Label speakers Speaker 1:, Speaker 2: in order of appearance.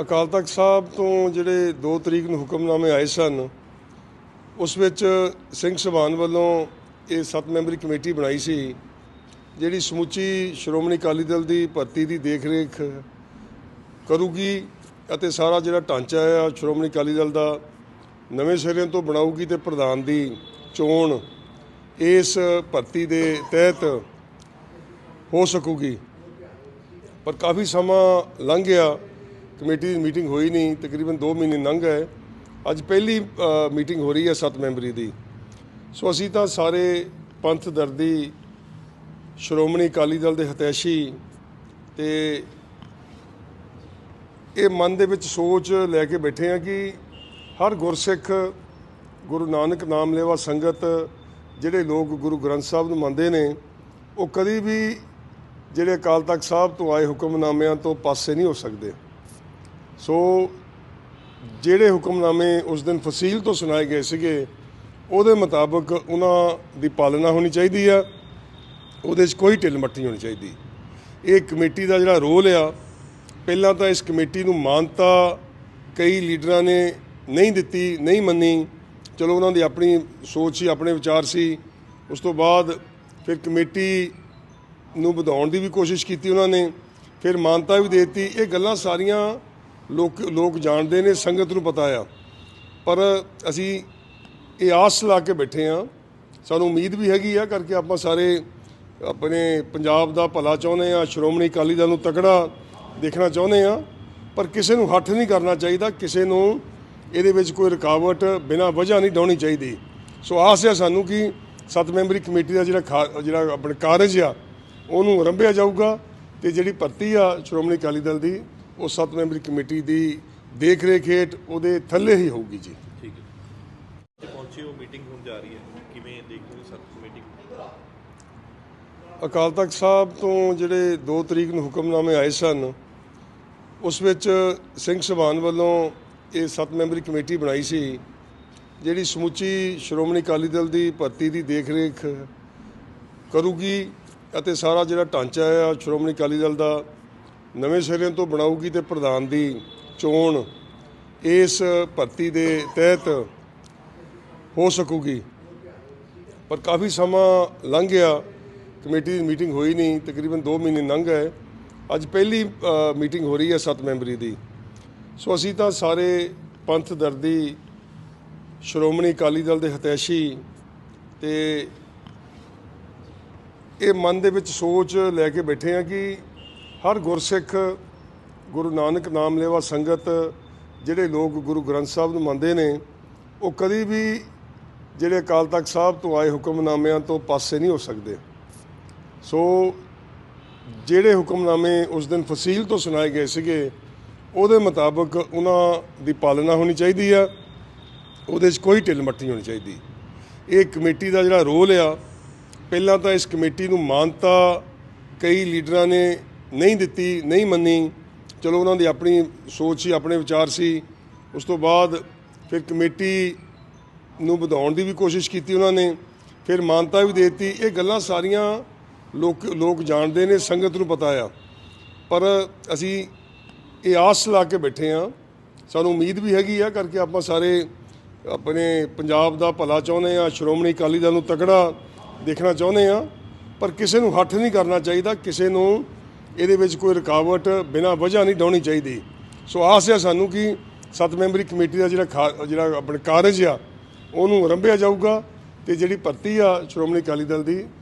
Speaker 1: ਅਕਾਲ ਤਖਤ ਸਾਹਿਬ ਤੋਂ ਜਿਹੜੇ 2 ਤਰੀਕ ਨੂੰ ਹੁਕਮਨਾਮੇ ਆਏ ਸਨ, ਉਸ ਵਿੱਚ ਸਿੰਘ ਸਭਾਨ ਵੱਲੋਂ ਇਹ 7 ਮੈਂਬਰੀ ਕਮੇਟੀ ਬਣਾਈ ਸੀ, ਜਿਹੜੀ ਸਮੁੱਚੀ ਸ਼੍ਰੋਮਣੀ ਅਕਾਲੀ ਦਲ ਦੀ ਭਰਤੀ ਦੀ ਦੇਖਰੇਖ ਕਰੂਗੀ ਅਤੇ ਸਾਰਾ ਜਿਹੜਾ ਢਾਂਚਾ ਹੈ ਸ਼੍ਰੋਮਣੀ ਅਕਾਲੀ ਦਲ ਦਾ ਨਵੇਂ ਸਿਰਿਆਂ ਤੋਂ ਬਣਾਊਗੀ ਤੇ ਪ੍ਰਧਾਨ ਦੀ ਚੋਣ ਇਸ ਭਰਤੀ ਦੇ ਤਹਿਤ ਹੋ ਸਕੂਗੀ। ਪਰ ਕਾਫੀ ਸਮਾਂ ਲੰਘ ਗਿਆ ਕਮੇਟੀ ਦੀ ਮੀਟਿੰਗ ਹੋਈ ਨਹੀਂ, ਤਕਰੀਬਨ 2 ਮਹੀਨੇ ਲੰਘ ਗਏ। ਅੱਜ ਪਹਿਲੀ ਮੀਟਿੰਗ ਹੋ ਰਹੀ ਹੈ 7 ਮੈਂਬਰੀ ਦੀ। ਸੋ ਅਸੀਂ ਤਾਂ ਸਾਰੇ ਪੰਥ ਦਰਦੀ, ਸ਼੍ਰੋਮਣੀ ਅਕਾਲੀ ਦਲ ਦੇ ਹਤੈਸ਼ੀ ਤੇ ਇਹ ਮਨ ਦੇ ਵਿੱਚ ਸੋਚ ਲੈ ਕੇ ਬੈਠੇ ਆ ਕਿ ਹਰ ਗੁਰਸਿੱਖ, ਗੁਰੂ ਨਾਨਕ ਨਾਮ ਲੈਵਾ ਸੰਗਤ, ਜਿਹੜੇ ਲੋਕ ਗੁਰੂ ਗ੍ਰੰਥ ਸਾਹਿਬ ਨੂੰ ਮੰਨਦੇ ਨੇ, ਉਹ ਕਦੀ ਵੀ ਜਿਹੜੇ ਅਕਾਲ ਤਖਤ ਸਾਹਿਬ ਤੋਂ ਆਏ ਹੁਕਮਨਾਮਿਆਂ ਤੋਂ ਪਾਸੇ ਨਹੀਂ ਹੋ ਸਕਦੇ। ਸੋ ਜਿਹੜੇ ਹੁਕਮਨਾਮੇ ਉਸ ਦਿਨ ਫਸੀਲ ਤੋਂ ਸੁਣਾਏ ਗਏ ਸੀਗੇ, ਉਹਦੇ ਮੁਤਾਬਕ ਉਹਨਾਂ ਦੀ ਪਾਲਣਾ ਹੋਣੀ ਚਾਹੀਦੀ ਆ, ਉਹਦੇ 'ਚ ਕੋਈ ਢਿੱਲ ਮੱਠੀ ਹੋਣੀ ਚਾਹੀਦੀ। ਇਹ ਕਮੇਟੀ ਦਾ ਜਿਹੜਾ ਰੋਲ ਆ, ਪਹਿਲਾਂ ਤਾਂ ਇਸ ਕਮੇਟੀ ਨੂੰ ਮਾਨਤਾ ਕਈ ਲੀਡਰਾਂ ਨੇ ਨਹੀਂ ਦਿੱਤੀ, ਨਹੀਂ ਮੰਨੀ। ਚਲੋ ਉਹਨਾਂ ਦੀ ਆਪਣੀ ਸੋਚ ਸੀ, ਆਪਣੇ ਵਿਚਾਰ ਸੀ। ਉਸ ਤੋਂ ਬਾਅਦ ਫਿਰ ਕਮੇਟੀ ਨੂੰ ਵਧਾਉਣ ਦੀ ਵੀ ਕੋਸ਼ਿਸ਼ ਕੀਤੀ ਉਹਨਾਂ ਨੇ। ਫਿਰ ਮਾਨਤਾ ਵੀ ਦੇ ਦਿੱਤੀ। ਇਹ ਗੱਲਾਂ ਸਾਰੀਆਂ ਲੋਕ ਲੋਕ ਜਾਣਦੇ ਨੇ, ਸੰਗਤ ਨੂੰ ਪਤਾ ਆ। ਪਰ ਅਸੀਂ ਇਹ ਆਸ ਲਾ ਕੇ ਬੈਠੇ ਆ। ਸਾਨੂੰ ਉਮੀਦ ਵੀ ਹੈਗੀ ਆ ਕਰਕੇ ਆਪਾਂ ਸਾਰੇ ਆਪਣੇ ਪੰਜਾਬ ਦਾ ਭਲਾ ਚਾਹੁੰਦੇ ਆ, ਸ਼੍ਰੋਮਣੀ ਅਕਾਲੀ ਦਲ ਨੂੰ ਤਕੜਾ ਦੇਖਣਾ ਚਾਹੁੰਦੇ ਆ। ਪਰ ਕਿਸੇ ਨੂੰ ਹੱਠ ਨਹੀਂ ਕਰਨਾ ਚਾਹੀਦਾ, ਕਿਸੇ ਨੂੰ ਇਹਦੇ ਵਿੱਚ ਕੋਈ ਰੁਕਾਵਟ ਬਿਨਾਂ ਵਜ੍ਹਾ ਨਹੀਂ ਡਾਉਣੀ ਚਾਹੀਦੀ। ਸੋ ਆਸ ਹੈ ਸਾਨੂੰ ਕਿ ਸੱਤ ਮੈਂਬਰੀ ਕਮੇਟੀ ਦਾ ਜਿਹੜਾ ਖਾ- ਜਿਹੜਾ ਆਪਣੇ ਕਾਰਜ ਆ, ਉਹਨੂੰ ਆਰੰਭਿਆ ਜਾਊਗਾ ਤੇ ਜਿਹੜੀ ਭਰਤੀ ਆ ਸ਼੍ਰੋਮਣੀ ਅਕਾਲੀ ਦਲ ਦੀ ਉਹ ਸੱਤ ਮੈਂਬਰੀ ਕਮੇਟੀ ਦੀ ਦੇਖ ਰੇਖ ਹੇਠ ਉਹਦੇ ਥੱਲੇ ਹੀ ਹੋਊਗੀ ਜੀ।
Speaker 2: ਠੀਕ ਹੈ। ਤੇ ਪਹੁੰਚੇ ਹੋ ਮੀਟਿੰਗ ਹੋਣ ਜਾ ਰਹੀ ਹੈ। ਕਿਵੇਂ ਹੋ ਸਰ ਮੀਟਿੰਗ
Speaker 1: ਅਕਾਲ ਤਖਤ ਸਾਹਿਬ ਤੋਂ ਜਿਹੜੇ 2 ਤਰੀਕ ਨੂੰ ਹੁਕਮਨਾਮੇ ਆਏ ਸਨ ਉਸ ਵਿੱਚ ਸਿੰਘ ਸਭਾਨ ਵੱਲੋਂ ਇਹ 7 ਮੈਂਬਰੀ ਕਮੇਟੀ ਬਣਾਈ ਸੀ ਜਿਹੜੀ ਸਮੁੱਚੀ ਸ਼੍ਰੋਮਣੀ ਅਕਾਲੀ ਦਲ ਦੀ ਭਰਤੀ ਦੀ ਦੇਖਰੇਖ ਕਰੂਗੀ ਅਤੇ ਸਾਰਾ ਜਿਹੜਾ ਢਾਂਚਾ ਹੈ ਸ਼੍ਰੋਮਣੀ ਅਕਾਲੀ ਦਲ ਦਾ ਨਵੇਂ ਸਿਰਿਆਂ ਤੋਂ ਬਣਾਊਗੀ ਤੇ ਪ੍ਰਧਾਨ ਦੀ ਚੋਣ ਇਸ ਭਰਤੀ ਦੇ ਤਹਿਤ ਹੋ ਸਕੂਗੀ। ਪਰ ਕਾਫੀ ਸਮਾਂ ਲੰਘ ਗਿਆ। ਕਮੇਟੀ ਦੀ ਮੀਟਿੰਗ ਹੋਈ ਨਹੀਂ। ਤਕਰੀਬਨ 2 ਮਹੀਨੇ ਲੰਘ ਗਏ। ਅੱਜ ਪਹਿਲੀ ਮੀਟਿੰਗ ਹੋ ਰਹੀ ਹੈ 7 ਮੈਂਬਰੀ ਦੀ। ਸੋ ਅਸੀਂ ਤਾਂ ਸਾਰੇ ਪੰਥ ਦਰਦੀ, ਸ਼੍ਰੋਮਣੀ ਅਕਾਲੀ ਦਲ ਦੇ ਹਤੈਸ਼ੀ ਤੇ ਇਹ ਮਨ ਦੇ ਵਿੱਚ ਸੋਚ ਲੈ ਕੇ ਬੈਠੇ ਆ ਕਿ ਹਰ ਗੁਰਸਿੱਖ ਗੁਰੂ ਨਾਨਕ ਨਾਮ ਲੈਵਾ ਸੰਗਤ ਜਿਹੜੇ ਲੋਕ ਗੁਰੂ ਗ੍ਰੰਥ ਸਾਹਿਬ ਨੂੰ ਮੰਨਦੇ ਨੇ, ਉਹ ਕਦੀ ਵੀ ਜਿਹੜੇ ਅਕਾਲ ਤਖਤ ਸਾਹਿਬ ਤੋਂ ਆਏ ਹੁਕਮਨਾਮਿਆਂ ਤੋਂ ਪਾਸੇ ਨਹੀਂ ਹੋ ਸਕਦੇ। ਸੋ ਜਿਹੜੇ ਹੁਕਮਨਾਮੇ ਉਸ ਦਿਨ ਫਸੀਲ ਤੋਂ ਸੁਣਾਏ ਗਏ ਸੀਗੇ, ਉਹਦੇ ਮੁਤਾਬਕ ਉਹਨਾਂ ਦੀ ਪਾਲਣਾ ਹੋਣੀ ਚਾਹੀਦੀ ਆ, ਉਹਦੇ 'ਚ ਕੋਈ ਢਿੱਲ ਨਹੀਂ ਹੋਣੀ ਚਾਹੀਦੀ। ਇਹ ਕਮੇਟੀ ਦਾ ਜਿਹੜਾ ਰੋਲ ਆ, ਪਹਿਲਾਂ ਤਾਂ ਇਸ ਕਮੇਟੀ ਨੂੰ ਮਾਨਤਾ ਕਈ ਲੀਡਰਾਂ ਨੇ ਨਹੀਂ ਦਿੱਤੀ, ਨਹੀਂ ਮੰਨੀ। ਚਲੋ ਉਹਨਾਂ ਦੀ ਆਪਣੀ ਸੋਚ ਸੀ, ਆਪਣੇ ਵਿਚਾਰ ਸੀ। ਉਸ ਤੋਂ ਬਾਅਦ ਫਿਰ ਕਮੇਟੀ ਨੂੰ ਵਧਾਉਣ ਦੀ ਵੀ ਕੋਸ਼ਿਸ਼ ਕੀਤੀ ਉਹਨਾਂ ਨੇ। ਫਿਰ ਮਾਨਤਾ ਵੀ ਦੇ ਦਿੱਤੀ। ਇਹ ਗੱਲਾਂ ਸਾਰੀਆਂ ਲੋਕ ਲੋਕ ਜਾਣਦੇ ਨੇ, ਸੰਗਤ ਨੂੰ ਪਤਾ ਆ। ਪਰ ਅਸੀਂ ਇਹ ਆਸ ਲਾ ਕੇ ਬੈਠੇ ਆ ਸਾਨੂੰ ਉਮੀਦ ਵੀ ਹੈਗੀ ਆ ਕਰਕੇ ਆਪਾਂ ਸਾਰੇ ਆਪਣੇ ਪੰਜਾਬ ਦਾ ਭਲਾ ਚਾਹੁੰਦੇ ਆ ਸ਼੍ਰੋਮਣੀ ਅਕਾਲੀ ਦਲ ਨੂੰ ਤਕੜਾ ਦੇਖਣਾ ਚਾਹੁੰਦੇ ਆ ਪਰ ਕਿਸੇ ਨੂੰ ਹੱਠ ਨਹੀਂ ਕਰਨਾ ਚਾਹੀਦਾ, ਕਿਸੇ ਨੂੰ ਇਹਦੇ ਵਿੱਚ ਕੋਈ ਰੁਕਾਵਟ ਬਿਨਾਂ ਵਜ੍ਹਾ ਨਹੀਂ ਡਾਉਣੀ ਚਾਹੀਦੀ। ਸੋ ਆਸ ਹੈ ਸਾਨੂੰ ਕਿ ਸੱਤ ਮੈਂਬਰੀ ਕਮੇਟੀ ਦਾ ਜਿਹੜਾ ਖਾ- ਜਿਹੜਾ ਆਪਣੇ ਕਾਰਜ ਆ, ਉਹਨੂੰ ਆਰੰਭਿਆ ਜਾਊਗਾ ਤੇ ਜਿਹੜੀ ਭਰਤੀ ਆ ਸ਼੍ਰੋਮਣੀ ਅਕਾਲੀ ਦਲ ਦੀ